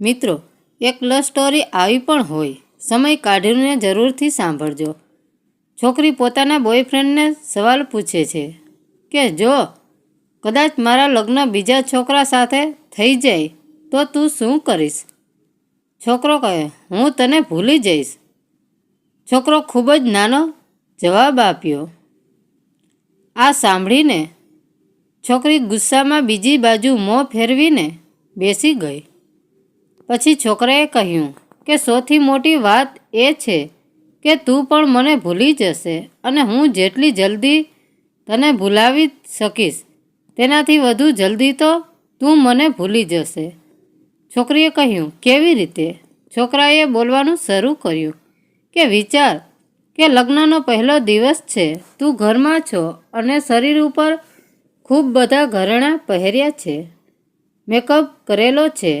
મિત્રો, એક love story આવી પણ હોય. સમય કાઢીને જરૂરથી સાંભળજો. છોકરી પોતાના બોયફ્રેન્ડને સવાલ પૂછે છે કે, જો કદાચ મારા લગ્ન બીજા છોકરા સાથે થઈ જાય, તો તું શું કરીશ? છોકરો કહે, હું તને ભૂલી જઈશ. છોકરો ખૂબ જ નાનો જવાબ આપ્યો. આ સાંભળીને છોકરી ગુસ્સામાં બીજી બાજુ મોં ફેરવીને બેસી ગઈ. પછી છોકરાએ કહ્યું કે સૌથી મોટી વાત એ છે કે તું પણ મને ભૂલી જશે અને હું જેટલી જલ્દી તને ભૂલાવી શકીશ, તેનાથી વધુ જલ્દી તો તું મને ભૂલી જશે. છોકરીએ કહ્યું, કેવી રીતે? છોકરાએ બોલવાનું શરૂ કર્યું કે, વિચાર કે લગ્નનો પહેલો દિવસ છે, તું ઘરમાં છો અને શરીર ઉપર ખૂબ બધા ઘરેણાં પહેર્યા છે, મેકઅપ કરેલો છે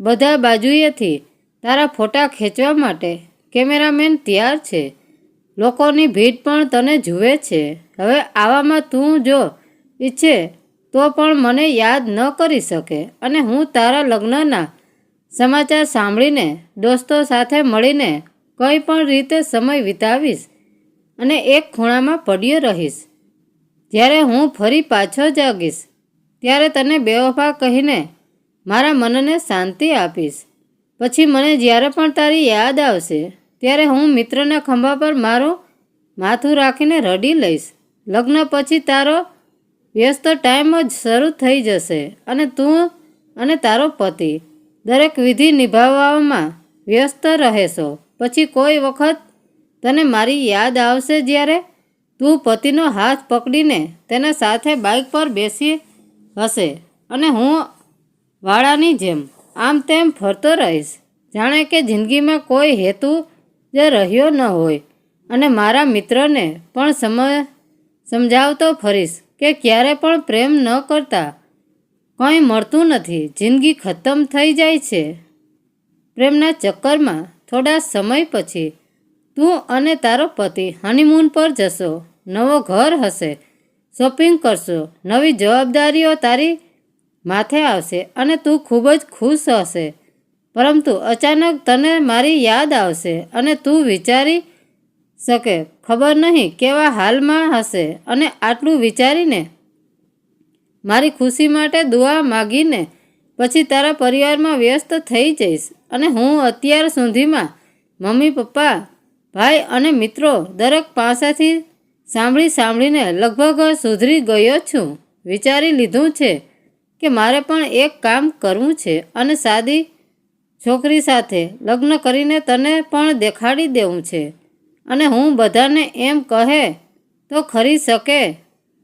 બધા બાજુએથી તારા ફોટા ખેંચવા માટે કેમેરામેન તૈયાર છે. લોકોની ભીડ પણ તને જુએ છે. હવે આવામાં તું જો ઈચ્છે તો પણ મને યાદ ન કરી શકે અને હું તારા લગ્નના સમાચાર સાંભળીને, દોસ્તો સાથે મળીને કંઈ પણ રીતે સમય વિતાવીશ અને એક ખૂણામાં પડ્યો રહીશ. જ્યારે હું ફરી પાછો જાગીશ, ત્યારે તને બેવફા કહીને મારા મનને શાંતિ આપીશ. પછી મને જ્યારે પણ તારી યાદ આવશે, ત્યારે હું મિત્રના ખંભા પર મારું માથું રાખીને રડી લઈશ. લગ્ન પછી તારો વ્યસ્ત ટાઈમ જ શરૂ થઈ જશે અને તું અને તારો પતિ દરેક વિધિ નિભાવવામાં વ્યસ્ત રહેશો. પછી કોઈ વખત તને મારી યાદ આવશે જ્યારે તું પતિનો હાથ પકડીને તેના સાથે બાઇક પર બેસી હશે અને હું વાળાની જેમ. આમ તેમ ફરતો રહીશ. જાણે કે જિંદગીમાં કોઈ હેતુ જ રહ્યો ન હોય. અને મારા મિત્રને પણ સમ સમજાવતો ફરીશ કે ક્યારે પણ પ્રેમ ન કરતા કંઈ મળતું નથી. જિંદગી ખતમ થઈ જાય છે. પ્રેમના ચક્કરમાં થોડા સમય પછી તું અને તારો પતિ હનીમૂન પર જશો. નવો ઘર હશે. શોપિંગ કરશો. નવી જવાબદારીઓ તારી માથે આવશે અને તું ખૂબ જ ખુશ હશે. પરંતુ અચાનક તને મારી યાદ આવશે અને તું વિચારી શકે. ખબર નહીં કેવા હાલમાં હશે અને આટલું વિચારીને. મારી ખુશી માટે દુઆ માગીને પછી તારા પરિવારમાં વ્યસ્ત થઈ જઈશ અને હું અત્યાર સુધીમાં મમ્મી, પપ્પા, ભાઈ અને મિત્રો દરેક પાસેથી સાંભળી સાંભળીને લગભગ સુધરી ગયો છું. વિચારી લીધું છે. કે મારે પણ એક કામ કરવું છે અને સાદી છોકરી સાથે લગ્ન કરીને તને પણ દેખાડી દેવું છે. અને હું બધાને એમ કહે તો ખરી શકે.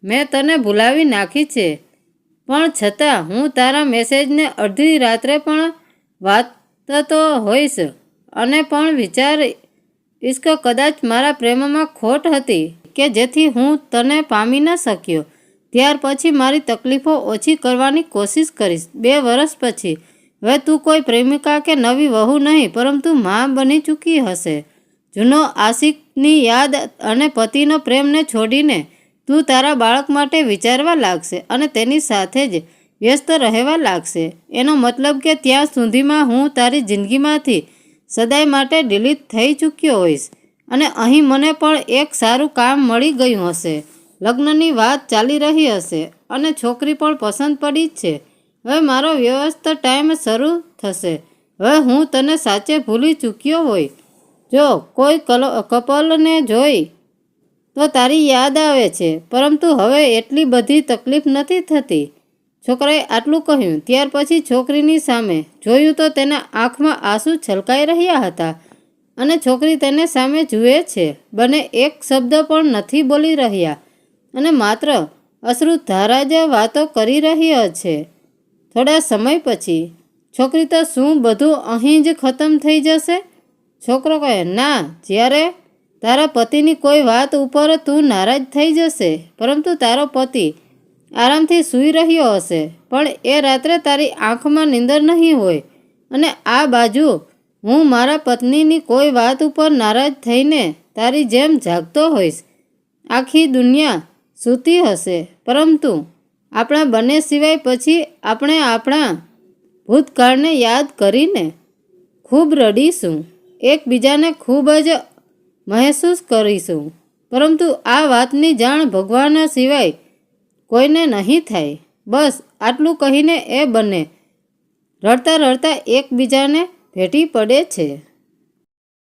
મેં તને ભૂલાવી નાખી છે. પણ છતાં હું તારા મેસેજને અડધી રાત્રે પણ વાંચતો હોઈશ અને પણ વિચાર ઈશ્ક કદાચ મારા પ્રેમમાં ખોટ હતી કે જેથી હું તને પામી ન શક્યો. ત્યાર પછી મારી તકલીફો ઓછી કરવાની કોશિશ કરીશ. બે વર્ષ પછી. હવે તું કોઈ પ્રેમિકા કે નવી વહુ નહીં, પરંતુ મા બની ચૂકી હશે. જૂનો આશિકની યાદ અને પતિનો પ્રેમને છોડીને તું તારા બાળક માટે વિચારવા લાગશે અને તેની સાથે જ વ્યસ્ત રહેવા લાગશે. એનો મતલબ કે ત્યાં સુધીમાં હું તારી જિંદગીમાંથી સદાય માટે ડિલીટ થઈ ચૂક્યો હોઈશ અને અહીં મને પણ એક સારું કામ મળી ગયું હશે. લગ્નની વાત ચાલી રહી હશે અને છોકરી પણ પસંદ પડી જ છે. હવે મારો વ્યવસ્થિત ટાઈમ શરૂ થશે. હવે હું તને સાચે ભૂલી ચૂક્યો હોય. જો કોઈ કપલને જોઈ તો તારી યાદ આવે છે. પરંતુ હવે એટલી બધી તકલીફ નથી થતી. છોકરાએ આટલું કહ્યું. ત્યાર પછી છોકરીની સામે જોયું તો તેના આંખમાં આંસુ છલકાઈ રહ્યા હતા અને છોકરી તેને સામે જુએ છે. બંને એક શબ્દ પણ નથી બોલી રહ્યા. અને માત્ર અશ્રુ ધારા જ વાતો કરી રહ્યા છે. થોડા સમય પછી, છોકરી તો શું બધું અહીં જ ખતમ થઈ જશે? છોકરો કહે, ના, જ્યારે તારા પતિની કોઈ વાત ઉપર તું નારાજ થઈ જશે, પરંતુ તારો પતિ આરામથી સૂઈ રહ્યો હશે, પણ એ રાત્રે તારી આંખમાં નીંદર નહીં હોય અને આ બાજુ હું મારા પત્નીની કોઈ વાત ઉપર નારાજ થઈને તારી જેમ જાગતો હોઈશ. આખી દુનિયા સૂતી હશે. પરંતુ આપણા બંને સિવાય પછી આપણે આપણા ભૂતકાળને યાદ કરીને ખૂબ રડીશું. એકબીજાને ખૂબ જ મહેસૂસ કરીશું. પરંતુ આ વાતની જાણ ભગવાન સિવાય કોઈને નહીં થાય. બસ આટલું કહીને એ બંને રડતા રડતા એકબીજાને ભેટી પડે છે.